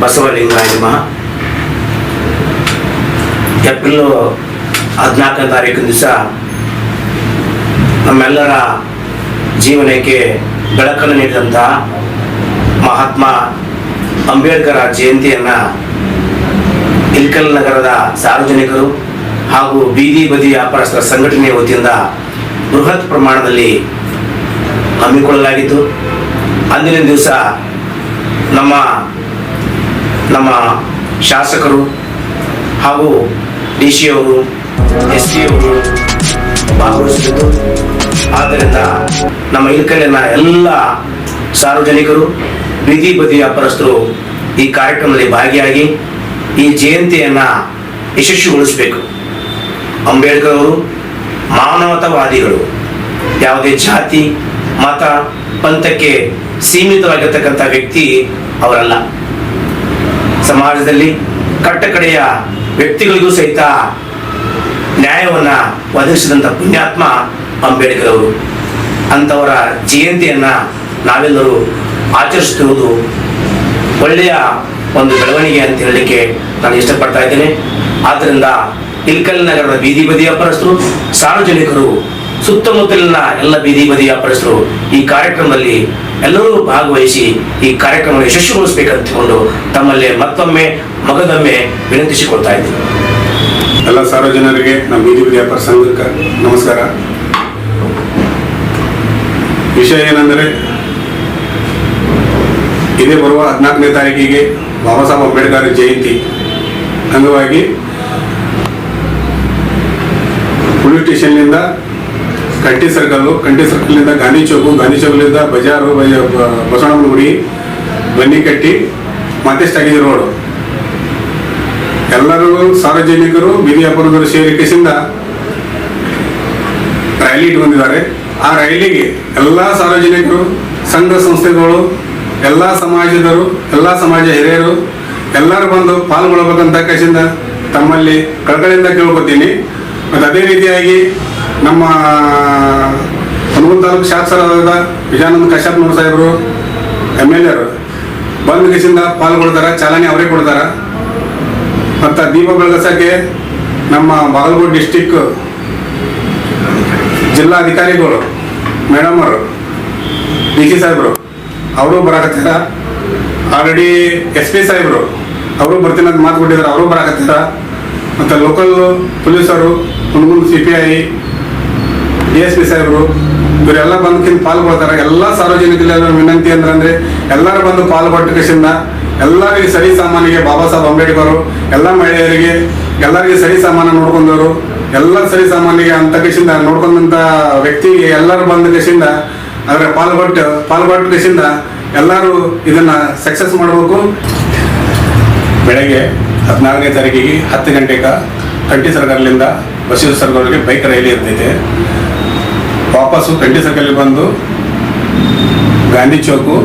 ಬಸವಲಿಂಗಾಯ ನಮಃ ಏಪ್ರಿಲ್ ಹದಿನಾಲ್ಕನೇ ತಾರೀಕಿನ ದಿವಸ ನಮ್ಮೆಲ್ಲರ ಜೀವನಕ್ಕೆ ಬೆಳಕನ್ನು ನೀಡಿದಂತಹ ಮಹಾತ್ಮ ಅಂಬೇಡ್ಕರ ಜಯಂತಿಯನ್ನು ಇಲ್ಕಲ್ ನಗರದ ಸಾರ್ವಜನಿಕರು ಹಾಗೂ ಬೀದಿ ಬದಿ ವ್ಯಾಪಾರಸ್ಥರ ಸಂಘಟನೆಯ ವತಿಯಿಂದ ಬೃಹತ್ ಪ್ರಮಾಣದಲ್ಲಿ ಹಮ್ಮಿಕೊಳ್ಳಲಾಗಿತ್ತು. ಅಂದಿನ ದಿವಸ ನಮ್ಮ ನಮ್ಮ ಶಾಸಕರು ಹಾಗೂ ಡಿ ಸಿ ಅವರು ಎಸ್ ಪಿ ಅವರು ಭಾಗವಹಿಸಿದ್ದು. ಆದ್ದರಿಂದ ನಮ್ಮ ಇಲ್ಕಲ್ಲಿನ ಎಲ್ಲ ಸಾರ್ವಜನಿಕರು, ಬೀದಿ ಬದಿ ವ್ಯಾಪಾರಸ್ಥರು ಈ ಕಾರ್ಯಕ್ರಮದಲ್ಲಿ ಭಾಗಿಯಾಗಿ ಈ ಜಯಂತಿಯನ್ನು ಯಶಸ್ವಿಗೊಳಿಸಬೇಕು. ಅಂಬೇಡ್ಕರ್ ಅವರು ಮಾನವತಾವಾದಿಗಳು. ಯಾವುದೇ ಜಾತಿ, ಮತ, ಪಂಥಕ್ಕೆ ಸೀಮಿತವಾಗಿರ್ತಕ್ಕಂಥ ವ್ಯಕ್ತಿ ಅವರಲ್ಲ. ಸಮಾಜದಲ್ಲಿ ಕಟ್ಟಕಡೆಯ ವ್ಯಕ್ತಿಗಳಿಗೂ ಸಹಿತ ನ್ಯಾಯವನ್ನ ಒದಗಿಸಿದಂಥ ಪುಣ್ಯಾತ್ಮ ಅಂಬೇಡ್ಕರ್ ಅವರು. ಅಂಥವರ ಜಯಂತಿಯನ್ನ ನಾವೆಲ್ಲರೂ ಆಚರಿಸುತ್ತಿರುವುದು ಒಳ್ಳೆಯ ಒಂದು ಬೆಳವಣಿಗೆ ಅಂತ ಹೇಳಲಿಕ್ಕೆ ನಾನು ಇಷ್ಟಪಡ್ತಾ ಇದ್ದೇನೆ. ಆದ್ದರಿಂದ ಇಲ್ಕಲ್ ನಗರದ ಬೀದಿ ಬದಿಯ ವ್ಯಾಪಾರಸ್ಥರು ಸಾರ್ವಜನಿಕರು ಸುತ್ತಮುತ್ತಲಿನ ಎಲ್ಲ ಬೀದಿ ಬದಿ ವ್ಯಾಪಾರಸ್ಥರು ಈ ಕಾರ್ಯಕ್ರಮದಲ್ಲಿ ಎಲ್ಲರೂ ಭಾಗವಹಿಸಿ ಈ ಕಾರ್ಯಕ್ರಮ ಯಶಸ್ವಿಗೊಳಿಸಬೇಕಂತಕೊಂಡು ತಮ್ಮಲ್ಲಿ ಮತ್ತೊಮ್ಮೆ ಮಗದೊಮ್ಮೆ ವಿನಂತಿಸಿಕೊಳ್ತಾ ಇದ್ದೀನಿ. ಎಲ್ಲ ಸಾರ್ವಜನರಿಗೆ ನಮ್ಮ ಬೀದಿ ಬದಿ ವ್ಯಾಪಾರ ಸಂಘಕ್ಕೆ ನಮಸ್ಕಾರ. ವಿಷಯ ಏನಂದರೆ ಇದೇ ಬರುವ ಹದಿನಾಲ್ಕನೇ ತಾರೀಕಿಗೆ ಬಾಬಾ ಸಾಹೇಬ್ ಅಂಬೇಡ್ಕರ್ ಜಯಂತಿ ಅಂಗವಾಗಿ ಪೊಲೀಸ್ ಸ್ಟೇಷನ್ನಿಂದ ಕಂಟಿ ಸರ್ಕಲ್ಲು, ಕಂಟಿ ಸರ್ಕಲ್ನಿಂದ ಗಾಂಧಿ ಚೌಕು, ಗಾಂಧಿ ಚೌಕಲಿಂದ ಬಜಾರು, ಬಜ- ಬ- ಬಸವಣ್ಣನ ಗುಡಿ ಬನ್ನಿಕಟ್ಟಿ ಮತ್ತೆ ಸ್ಟಾಗೇಜ್ ರೋಡ್. ಎಲ್ಲರೂ ಸಾರ್ವಜನಿಕರು, ಬೀದಿ ವ್ಯಾಪಾರದವರು ಸೇರಿ ರೈಲಿ ರ್ಯಾಲಿ ಇಟ್ಕೊಂಡಿದ್ದಾರೆ ಆ ರ್ಯಾಲಿಗೆ ಎಲ್ಲ ಸಾರ್ವಜನಿಕರು, ಸಂಘ ಸಂಸ್ಥೆಗಳು, ಎಲ್ಲ ಸಮಾಜದವರು, ಎಲ್ಲ ಸಮಾಜ ಹಿರಿಯರು, ಎಲ್ಲರೂ ಬಂದು ಪಾಲ್ಗೊಳ್ಬೇಕಂತ ಕಸಿಂದ ತಮ್ಮಲ್ಲಿ ಕಳಕಳಿಯಿಂದ ಕೇಳ್ಕೊತೀನಿ. ಮತ್ತು ಅದೇ ರೀತಿಯಾಗಿ ನಮ್ಮ ಹನುಮಂತ ತಾಲೂಕು ಶಾಸಕರಾದ ವಿಜಯಾನಂದ ಕಶ್ಯಪ್ನವ್ರ ಸಾಹೇಬರು ಎಂ ಎಲ್ ಎರು, ಬಂದ ಕಿಸಿಂದ ಪಾಲ್ಗೊಳ್ತಾರೆ, ಚಾಲನೆ ಅವರೇ ಕೊಡ್ತಾರೆ. ಮತ್ತು ದೀಪ ಬೆಳಗಸಕ್ಕೆ ನಮ್ಮ ಬಾಗಲಕೋಟೆ ಡಿಸ್ಟಿಕ್ ಜಿಲ್ಲಾಧಿಕಾರಿಗಳು ಮೇಡಮ್ ಅವರು, ಡಿ ಸಿ ಸಾಹೇಬರು, ಅವರು ಬರಾಕತ್ತಾರ ಆಲ್ರೆಡಿ ಎಸ್ ಪಿ ಸಾಹೇಬರು, ಅವರು ಬರ್ತೀನಿ ಅಂತ ಮಾತು ಕೊಟ್ಟಿದ್ದಾರೆ ಅವರು ಬರಾಕತ್ತಾರ ಮತ್ತು ಲೋಕಲ್ ಪೊಲೀಸರು ಮುಂದೆ C P I D S P ಸಾಹೇಬರು, ಇವರೆಲ್ಲ ಬಂದ್ಕಿಂತ ಪಾಲ್ಗೊಳ್ತಾರೆ. ಎಲ್ಲ ಸಾರ್ವಜನಿಕರಲ್ಲಿ ವಿನಂತಿ ಅಂದ್ರೆ ಎಲ್ಲರೂ ಬಂದು ಪಾಲ್ಗೊಟ್ಟ ಕಸಿಂದ ಎಲ್ಲರಿಗೆ ಸರಿ ಸಾಮಾನಿಗೆ ಬಾಬಾ ಸಾಹೇಬ್ ಅಂಬೇಡ್ಕರ್, ಎಲ್ಲ ಮಹಿಳೆಯರಿಗೆ ಎಲ್ಲರಿಗೆ ಸರಿ ಸಾಮಾನ ನೋಡ್ಕೊಂಡವರು, ಎಲ್ಲ ಸರಿ ಸಾಮಾನಿಗೆ ಅಂತ ಕಸಿಂದ ನೋಡ್ಕೊಂಡಂತ ವ್ಯಕ್ತಿಗೆ ಎಲ್ಲರೂ ಬಂದ ಕಸಿಂದ ಅದರ ಪಾಲ್ಗೊಟ್ಟು ಪಾಲ್ಗೊಟ್ಟ ಕಸಿಂದ ಎಲ್ಲರೂ ಇದನ್ನ ಸಕ್ಸಸ್ ಮಾಡಬೇಕು. ಬೆಳಗ್ಗೆ ಹದಿನಾಲ್ಕನೇ ತಾರೀಕಿಗೆ ಹತ್ತು ಗಂಟೆಗ ಕಂಟಿ ಸರ್ಕಾರದಿಂದ ಬಸವ ಸರ್ಕಾರಕ್ಕೆ ಬೈಕ್ ರೈಲಿ ಇರ್ತೈತೆ ವಾಪಸ್ಸು ಕಂಟಿ ಸರ್ಕಲ್ಗೆ ಬಂದು ಗಾಂಧಿ ಚೌಕು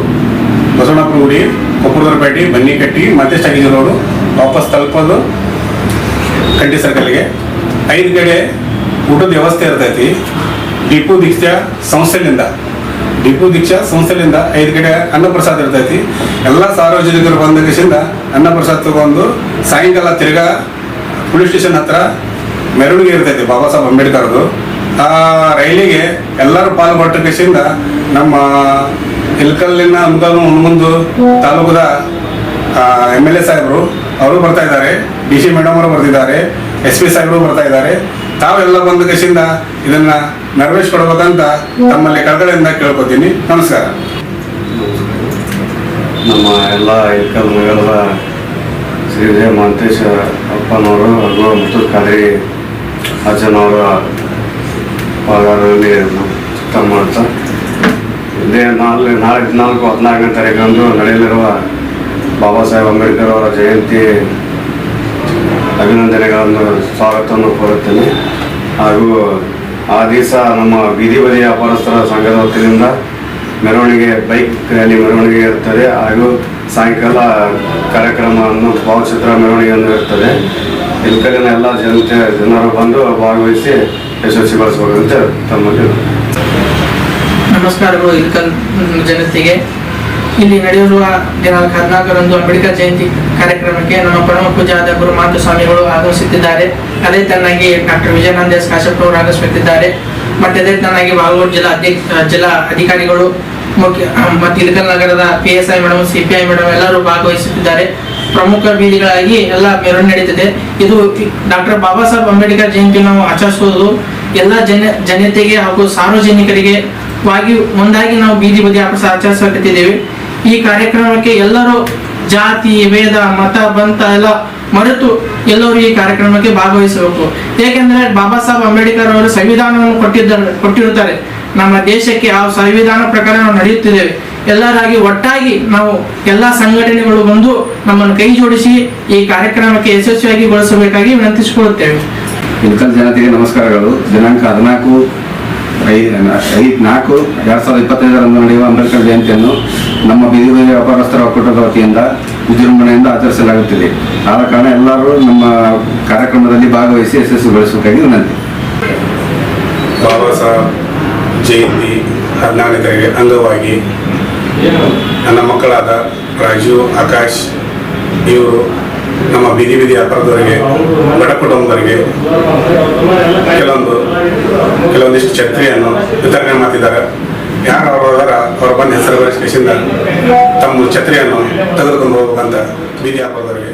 ಬಸವಣ್ಣಪ್ಪನ ಗುಡಿ ಕೊಪ್ಪರದರಪೇಟೆ ಬನ್ನಿಕಟ್ಟಿ ಮತ್ತೆ ಸ್ಟಾಗೇಜ್ ರೋಡು ವಾಪಸ್ ತಲುಪೋದು ಕಂಟಿ ಸರ್ಕಲ್ಗೆ. ಐದು ಕಡೆ ಊಟದ ವ್ಯವಸ್ಥೆ ಇರ್ತೈತಿ. ಡಿಪು ದೀಕ್ಷಾ ಸಂಸ್ಥೆಯಿಂದ ಡಿಪು ದೀಕ್ಷಾ ಸಂಸ್ಥೆಯಿಂದ ಐದು ಕಡೆ ಅನ್ನಪ್ರಸಾದ ಇರ್ತೈತಿ. ಎಲ್ಲ ಸಾರ್ವಜನಿಕರು ಬಂದ ದಿವಸದಿಂದ ಅನ್ನಪ್ರಸಾದ ತಗೊಂಡು ಸಾಯಂಕಾಲ ತಿರ್ಗಾ ಪೊಲೀಸ್ ಸ್ಟೇಷನ್ ಹತ್ರ ಮೆರವಣಿಗೆ ಇರ್ತೈತಿ ಬಾಬಾ ಸಾಹೇಬ್ ಅಂಬೇಡ್ಕರ್ದು. ಆ ರೈಲಿಗೆ ಎಲ್ಲರೂ ಕಸಿಂದ ನಮ್ಮ ಇಲ್ಕಲ್ಲಿನ ಮುಗಲು ಹುಣಗುಂದು ತಾಲೂಕದ ಎಂ ಎಲ್ ಎ ಸಾಹೇಬರು ಅವರು ಬರ್ತಾ ಇದ್ದಾರೆ. ಡಿ ಸಿ ಮೇಡಮ್ ಅವರು ಬರ್ತಿದ್ದಾರೆ, ಎಸ್ ಪಿ ಸಾಹೇಬರು ಬರ್ತಾ ಇದ್ದಾರೆ. ತಾವೆಲ್ಲ ಬಂದ ಕಸಿಂದ ಇದನ್ನ ನೆರವೇರಿಸ್ಕೊಡ್ಬೇಕಂತ ತಮ್ಮಲ್ಲಿ ಕಳಗಳಿಂದ ಕೇಳ್ಕೊತೀನಿ. ನಮಸ್ಕಾರ. ನಮ್ಮ ಎಲ್ಲ ಇಲ್ಕಲ್ ನಗರದ ಶ್ರೀ ವಿಜಯ ಮಹಂತೇಶ್ ಅಪ್ಪನವರು ಹಾಗೂ ಮುತ್ತು ಖಾದ್ರಿ ಅಜ್ಜನವರ ಪಾಗಾರದಲ್ಲಿ ಸುತ್ತ ಮಾಡ್ತಾ ಇದೇ ನಾಲ್ಕು ನಾಲ್ಕು ನಾಲ್ಕು ಹದಿನಾಲ್ಕನೇ ತಾರೀಕಂದು ನಡೆಯಲಿರುವ ಬಾಬಾ ಸಾಹೇಬ್ ಅಂಬೇಡ್ಕರ್ ಅವರ ಜಯಂತಿ ಅಭಿನಂದನೆಗಳನ್ನು, ಸ್ವಾಗತವನ್ನು ಕೋರುತ್ತೇನೆ. ಹಾಗೂ ಆ ದಿವಸ ನಮ್ಮ ಬೀದಿ ಬದಿ ವ್ಯಾಪಾರಸ್ಥರ ಸಂಘದ ವತಿಯಿಂದ ಮೆರವಣಿಗೆ, ಬೈಕ್ ರ್ಯಾಲಿ ಮೆರವಣಿಗೆ ಇರ್ತದೆ. ಹಾಗೂ ಸಾಯಂಕಾಲ ಕಾರ್ಯಕ್ರಮವನ್ನು ಭಾವಚಿತ್ರ ಮೆರವಣಿಗೆಯನ್ನು ಇರ್ತದೆ. ಇಲ್ಕಲ್ಲಿನ ಎಲ್ಲ ಜನತೆ ಜನರು ಬಂದು ಭಾಗವಹಿಸಿ ಯಶಸ್ವಿಗೊಳಿಸಬೇಕಂತ ತಮ್ಮಲ್ಲಿ ನಮಸ್ಕಾರಗಳು ಇಲ್ಕಲ್ ಜನತೆಗೆ. ಇಲ್ಲಿ ನಡೆಯುವ ದಿನಾಂಕ ಹದಿನಾಲ್ಕರಂದು ಅಂಬೇಡ್ಕರ್ ಜಯಂತಿ ಕಾರ್ಯಕ್ರಮಕ್ಕೆ ನಮ್ಮ ಪರಮ ಪೂಜಾದ ಗುರು ಮಾತು ಸ್ವಾಮಿಗಳು ಆಗಮಿಸುತ್ತಿದ್ದಾರೆ. ಅದೇ ತನ್ನಾಗಿ ಡಾಕ್ಟರ್ ವಿಜಯಾನಂದ ಎಸ್ ಕಾಶ್ಯಪ್ ಅವರು ಆಗಮಿಸುತ್ತಿದ್ದಾರೆ. ಮತ್ತೆ ಅದೇ ತನ್ನಾಗಿ ಬಾಗಲಕೋಟೆ ಜಿಲ್ಲಾ ಅಧ್ಯಕ್ಷ, ಜಿಲ್ಲಾ ಅಧಿಕಾರಿಗಳು, ಮುಖ್ಯ, ಮತ್ತು ಇಲ್ಕಲ್ ನಗರದ P S I madam C P I madam ಎಲ್ಲರೂ ಭಾಗವಹಿಸುತ್ತಿದ್ದಾರೆ. ಪ್ರಮುಖ ಬೀದಿಗಳಾಗಿ ಎಲ್ಲ ಮೆರವಣಿಗೆ ನಡೀತಿದೆ. ಇದು ಡಾಕ್ಟರ್ ಬಾಬಾ ಸಾಹೇಬ್ ಅಂಬೇಡ್ಕರ್ ಜಯಂತಿ ನಾವು ಆಚರಿಸುವುದು ಎಲ್ಲ ಜನ ಜನತೆಗೆ ಹಾಗೂ ಸಾರ್ವಜನಿಕರಿಗೆ ವಾಗಿ ಒಂದಾಗಿ ನಾವು ಬೀದಿ ಬದಿ ಆಚರಿಸ ಆಚರಿಸಕತ್ತಿದ್ದೇವೆ. ಈ ಕಾರ್ಯಕ್ರಮಕ್ಕೆ ಎಲ್ಲರೂ ಜಾತಿ ವೇದ ಮತ, ಬಂತ ಎಲ್ಲ ಮರೆತು ಎಲ್ಲರೂ ಈ ಕಾರ್ಯಕ್ರಮಕ್ಕೆ ಭಾಗವಹಿಸಬೇಕು. ಏಕೆಂದ್ರೆ ಬಾಬಾ ಸಾಹೇಬ್ ಅಂಬೇಡ್ಕರ್ ಅವರು ಸಂವಿಧಾನವನ್ನು ಕೊಟ್ಟಿದ್ದಾರೆ ಕೊಟ್ಟಿರುತ್ತಾರೆ. ನಮ್ಮ ದೇಶಕ್ಕೆ ಆ ಸಂವಿಧಾನ ಪ್ರಕಾರ ನಾವು ನಡೆಯುತ್ತಿದ್ದೇವೆ. ಎಲ್ಲರಾಗಿ ಒಟ್ಟಾಗಿ ನಾವು ಎಲ್ಲ ಸಂಘಟನೆಗಳು ಬಂದು ನಮ್ಮನ್ನು ಕೈ ಜೋಡಿಸಿ ಈ ಕಾರ್ಯಕ್ರಮಕ್ಕೆ ಯಶಸ್ವಿಯಾಗಿ ಬಳಸಬೇಕಾಗಿ ವಿನಂತಿಸಿಕೊಳ್ಳುತ್ತೇವೆ. ಇಳಕಲ್ ಜನತೆಗೆ ನಮಸ್ಕಾರಗಳು. ದಿನಾಂಕ ಹದಿನಾಲ್ಕು ಐದು ಐದು ನಾಲ್ಕು ಎರಡು ಸಾವಿರದ ಇಪ್ಪತ್ತೈದರಂದು ನಡೆಯುವ ಅಂಬೇಡ್ಕರ್ ಜಯಂತಿಯನ್ನು ನಮ್ಮ ಬೀದಿ ಬೀದಿ ವ್ಯಾಪಾರಸ್ಥರ ಒಕ್ಕೂಟದ ವತಿಯಿಂದ ವಿಜೃಂಭಣೆಯಿಂದ ಆಚರಿಸಲಾಗುತ್ತಿದೆ. ಆದ ಕಾರಣ ಎಲ್ಲರೂ ನಮ್ಮ ಕಾರ್ಯಕ್ರಮದಲ್ಲಿ ಭಾಗವಹಿಸಿ ಯಶಸ್ವಿಗೊಳಿಸಬೇಕಾಗಿ ವಿನಂತಿ. ಬಾಬಾ ಸಾಹೇಬ್ ಜಯಂತಿ ಹದಿನಾಲ್ಕರಿಗೆ ಅಂಗವಾಗಿ ನನ್ನ ಮಕ್ಕಳಾದ ರಾಜು, ಆಕಾಶ್, ಇವರು ನಮ್ಮ ಬೀದಿ ಬೀದಿ ವ್ಯಾಪಾರದವರಿಗೆ, ಬಡ ಕುಟುಂಬದವರಿಗೆ ಕೆಲವೊಂದು ಕೆಲವೊಂದಿಷ್ಟು ಛತ್ರಿಯನ್ನು ವಿತರಣೆ ಮಾಡ್ತಿದ್ದಾರೆ. ಯಾರು ಅವರ ಅವ್ರ ಬಂದ ಹೆಸರು ಬರೆಸಿಂದ ತಮ್ಮ ಛತ್ರಿಯನ್ನು ತೆಗೆದುಕೊಂಡು ಹೋಗ್ಬೇಕಂತ ಬೀದಿ ವ್ಯಾಪಾರದವರಿಗೆ